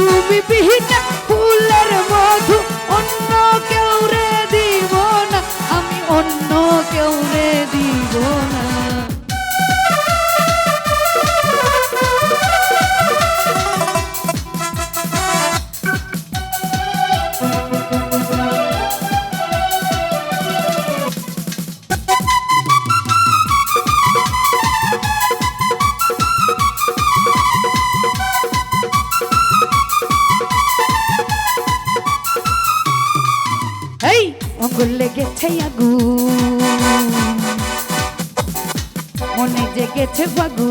তুমি বিহীন ফুলের মধু অন্য কেউ রে দিব না। আমি অন্য কেউ রে দিব অঙ্গুল লেগেছে আগুন। মনে জেগেছে ফাগুন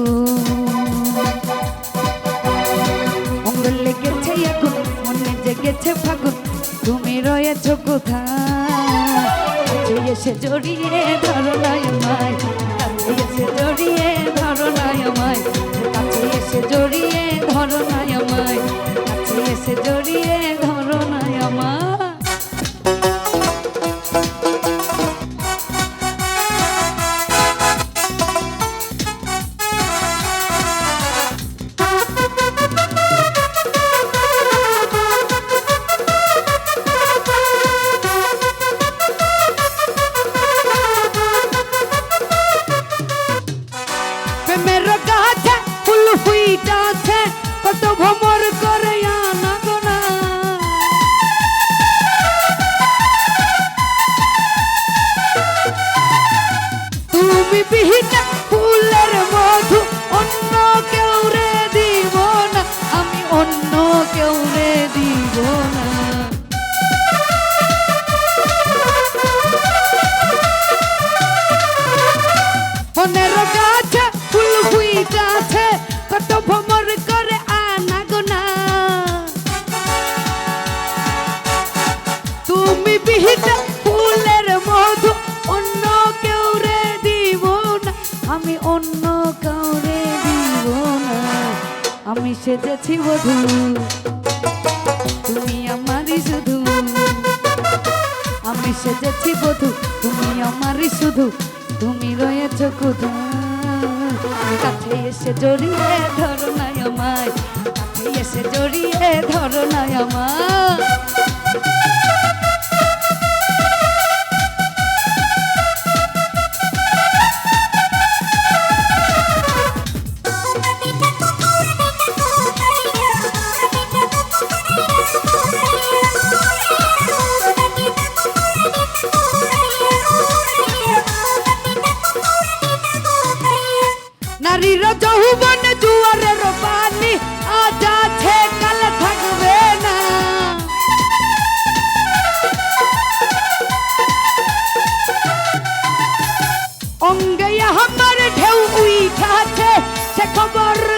লেগেছে আগুন, মনে জেগেছে ফাগুন তুমি রয়েছ কোথায়? এসে জড়িয়ে ধরো নাই কাউরে দিব না। আমি সেজেছি বধু। তুমি আমারই শুধু। আমি সেজেছি বধু। তুমি আমারই শুধু। তুমি রয়েছ কোথায় কাছে এসে জড়িয়ে ধরো নাই আমায়। কাছে এসে জড়িয়ে ধরো নাই আমায়। নারীর যৌবন জুয়ারের পানি আজ আছে কাল থাকবে না অঙ্গে আমার ঢেউ উইঠাছে সে খবর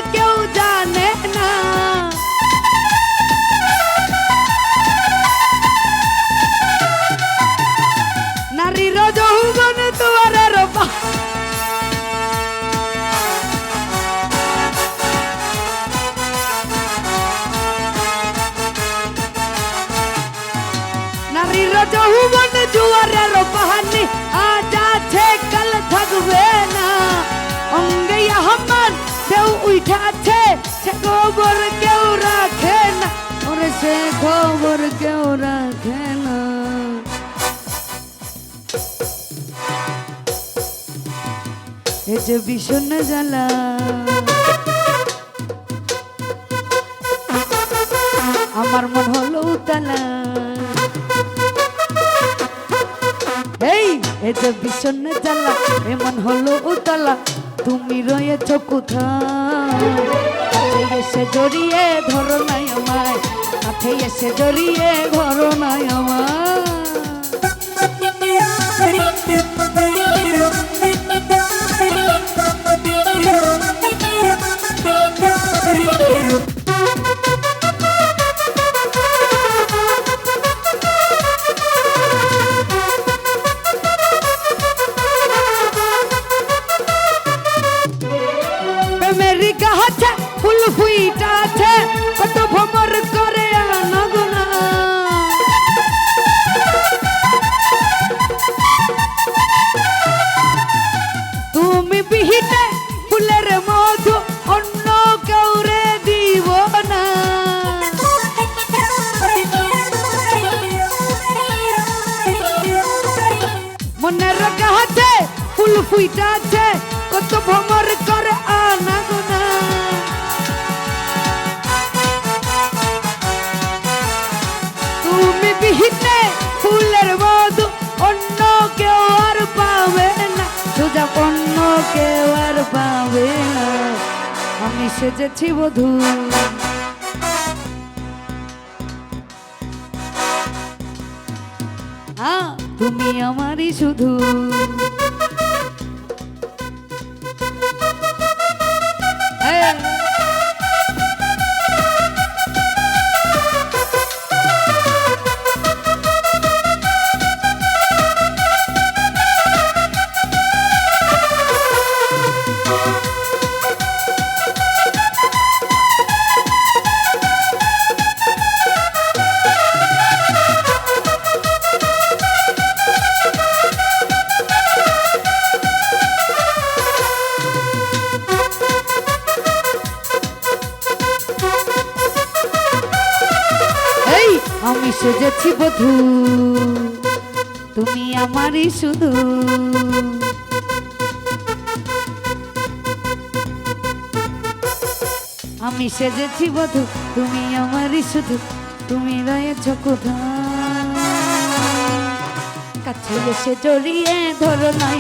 নারীর যৌবন জুয়ারের পাহানি আজ আছে কাল থাকবে না অঙ্গে আমার কেউ উঠাছে সে খবর কেউ রাখে না ওরে সে খবর কেউ রাখে না এ যে ভীষণ জ্বালা আমার মন হলো উতালা যে ভীষণ জ্বালা, এমন হলো উতলা। তুমি রয়েছ কোথায়? এসে জড়িয়ে ধরো নাই আমায় কাছে এসে জড়িয়ে ধরো নাই আমায়। চুল ফুইটা আছে, কত ভমর করে নগুনা। তুমি বিহিতে ফুলের মধু, অন্য কাউরে দিব না। মনে রাখা আছে ফুল ফুইটা আছে, কত ভমর করে আনা গোনা বিহীনে ফুলের মধু অন্য কেউ আর পাবে না। সোজা অন্য কেউ আর পাবে না। আমি সেজেছি বধূ। তুমি আমারই শুধু। সেজেছি বধু। তুমি আমারই শুধু। আমি সেজেছি বধু, তুমি আমারই শুধু। তুমি রয়েছ কোথায়? কাছে এসে জড়িয়ে ধরো নাই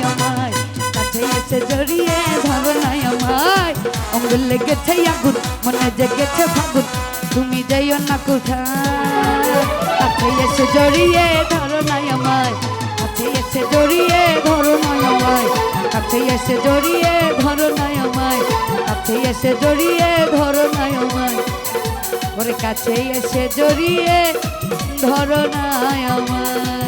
কাছে এসে জড়িয়ে ধরো নাই অঙ্গুল লেগেছে আগুন, মনে জেগেছে ফাগুন। তুমি যাইও না কোথায়? এসে জড়িয়ে ধরো নাই আমায়। কাছে এসে জড়িয়ে ধরো নাই আমায়। কাছে এসে জড়িয়ে ধরো নাই আমায়। কাছে এসে জড়িয়ে ধরো নাই আমায়। ওরে কাছে এসে জড়িয়ে ধরো নাই আমায়।